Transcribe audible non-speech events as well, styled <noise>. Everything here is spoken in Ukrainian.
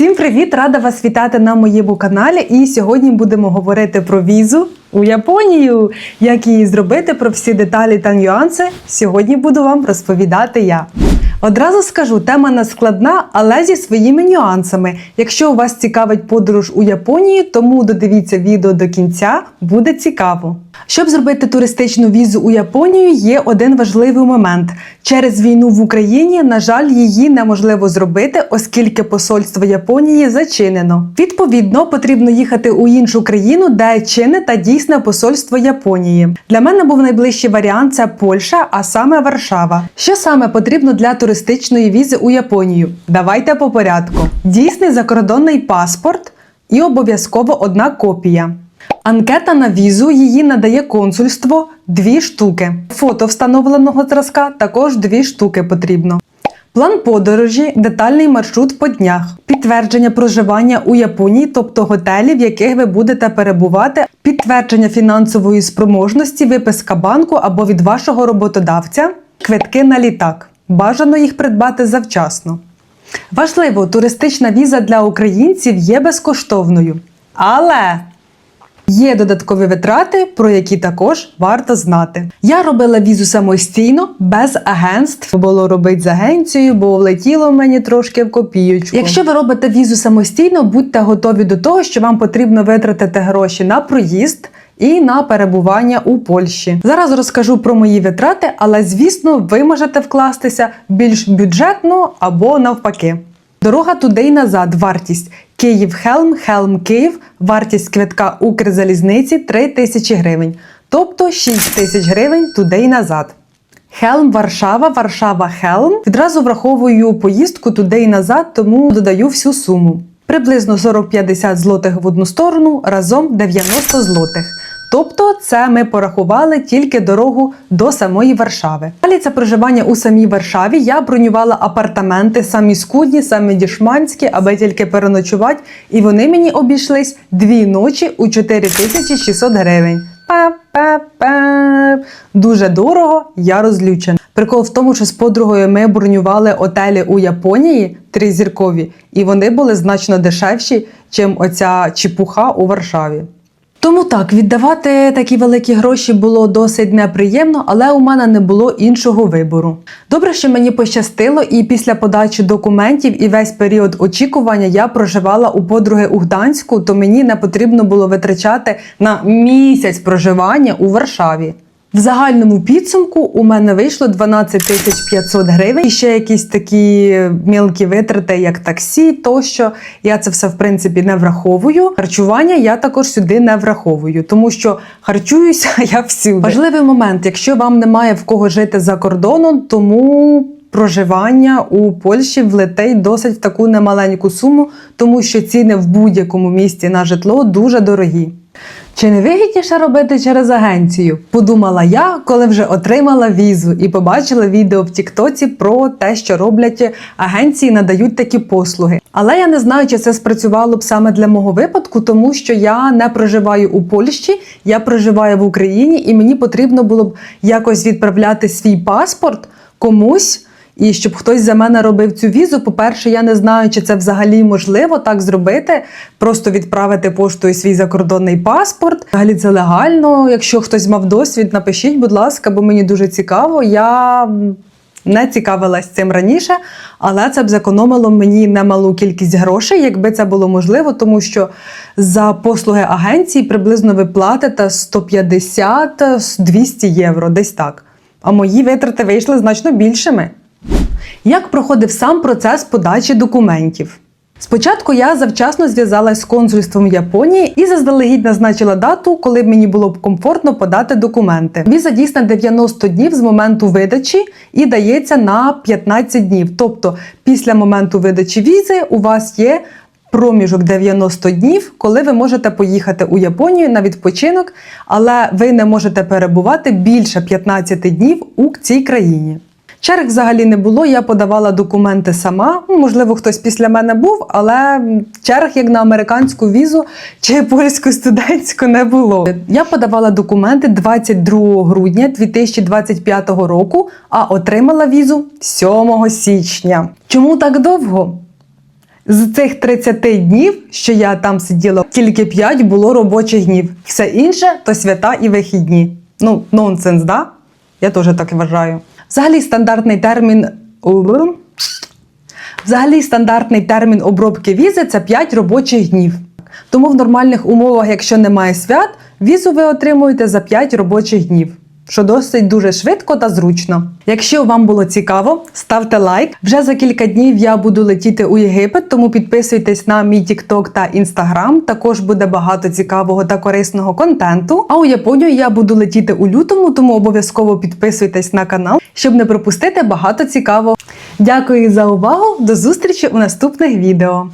Всім привіт! Рада вас вітати на моєму каналі. І сьогодні будемо говорити про візу у Японію. Як її зробити, про всі деталі та нюанси. Сьогодні буду вам розповідати я. Одразу скажу, тема не складна, але зі своїми нюансами. Якщо вас цікавить подорож у Японію, тому додивіться відео до кінця, буде цікаво. Щоб зробити туристичну візу у Японію, є один важливий момент. Через війну в Україні, на жаль, її неможливо зробити, оскільки посольство Японії зачинено. Відповідно, потрібно їхати у іншу країну, де чинне та дійсне посольство Японії. Для мене був найближчий варіант це Польща, а саме Варшава. Що саме потрібно для туристичної візи у Японію? Давайте по порядку: дійсний закордонний паспорт і обов'язково одна копія. Анкета на візу її надає консульство дві штуки. Фото встановленого зразка також дві штуки потрібно. План подорожі, детальний маршрут по днях, підтвердження проживання у Японії, тобто готелі, в яких ви будете перебувати, підтвердження фінансової спроможності, виписка банку або від вашого роботодавця, квитки на літак. Бажано їх придбати завчасно. Важливо, туристична віза для українців є безкоштовною. Але Є додаткові витрати, про які також варто знати. Я робила візу самостійно, без агентств. Було робити з агенцією, бо влетіло мені трошки в копіючку. Якщо ви робите візу самостійно, будьте готові до того, що вам потрібно витратити гроші на проїзд. І на перебування у Польщі зараз розкажу про мої витрати, але звісно, ви можете вкластися більш бюджетно або навпаки. Дорога туди й назад. Вартість Київ Хелм, Хелм Київ, вартість квитка Укрзалізниці 3 тисячі гривень, тобто 6 тисяч гривень туди й назад. Хелм Варшава, Варшава Хелм. Відразу враховую поїздку туди й назад, тому додаю всю суму. Приблизно 40-50 злотих в одну сторону, разом 90 злотих. Тобто це ми порахували тільки дорогу до самої Варшави. Далі це проживання у самій Варшаві. Я бронювала апартаменти самі скудні, самі дішманські, аби тільки переночувати. І вони мені обійшлись дві ночі у 4600 гривень. Па-па-па. Дуже дорого, я розлючена. Прикол в тому, що з подругою ми бронювали отелі у Японії тризіркові, і вони були значно дешевші, чим оця чепуха у Варшаві. Тому так, віддавати такі великі гроші було досить неприємно, але у мене не було іншого вибору. Добре, що мені пощастило, і після подачі документів і весь період очікування я проживала у подруги у Гданську, то мені не потрібно було витрачати на місяць проживання у Варшаві. В загальному підсумку у мене вийшло 12 тисяч 500 гривень. І ще якісь такі мілкі витрати, як таксі, тощо. Я це все в принципі не враховую. Харчування я також сюди не враховую, тому що харчуюся <laughs> я всюди. Важливий момент, якщо вам немає в кого жити за кордоном, тому. Проживання у Польщі влетить досить в таку немаленьку суму, тому що ціни в будь-якому місті на житло дуже дорогі. Чи не вигідніше робити через агенцію? Подумала я, коли вже отримала візу і побачила відео в Тіктоці про те, що роблять агенції, надають такі послуги. Але я не знаю, чи це спрацювало б саме для мого випадку, тому що я не проживаю у Польщі, я проживаю в Україні, і мені потрібно було б якось відправляти свій паспорт комусь. І щоб хтось за мене робив цю візу, по-перше, я не знаю, чи це взагалі можливо так зробити. Просто відправити поштою свій закордонний паспорт. Взагалі це легально. Якщо хтось мав досвід, напишіть, будь ласка, бо мені дуже цікаво. Я не цікавилась цим раніше, але це б зекономило мені немалу кількість грошей, якби це було можливо, тому що за послуги агенції приблизно ви платите 150-200 євро, десь так. А мої витрати вийшли значно більшими. Як проходив сам процес подачі документів? Спочатку я завчасно зв'язалась з консульством Японії і заздалегідь назначила дату, коли б мені було б комфортно подати документи. Віза дійсна 90 днів з моменту видачі і дається на 15 днів. Тобто, після моменту видачі візи у вас є проміжок 90 днів, коли ви можете поїхати у Японію на відпочинок, але ви не можете перебувати більше 15 днів у цій країні. Черг взагалі не було, я подавала документи сама. Ну, Можливо, хтось після мене був, але черг як на американську візу чи польську студентську не було. Я подавала документи 22 грудня 2025 року, а отримала візу 7 січня. Чому так довго? З цих 30 днів, що я там сиділа, тільки 5 було робочих днів. Все інше то свята і вихідні. Ну, нонсенс, да? Я теж так вважаю. Взагалі, стандартний термін. Взагалі, стандартний термін обробки візи це 5 робочих днів. Тому в нормальних умовах, якщо немає свят, візу ви отримуєте за 5 робочих днів, що досить дуже швидко та зручно. Якщо вам було цікаво, ставте лайк. Вже за кілька днів я буду летіти у Єгипет, тому підписуйтесь на мій TikTok та Instagram. Також буде багато цікавого та корисного контенту. А у Японію я буду летіти у лютому, тому обов'язково підписуйтесь на канал, щоб не пропустити багато цікавого. Дякую за увагу! До зустрічі у наступних відео.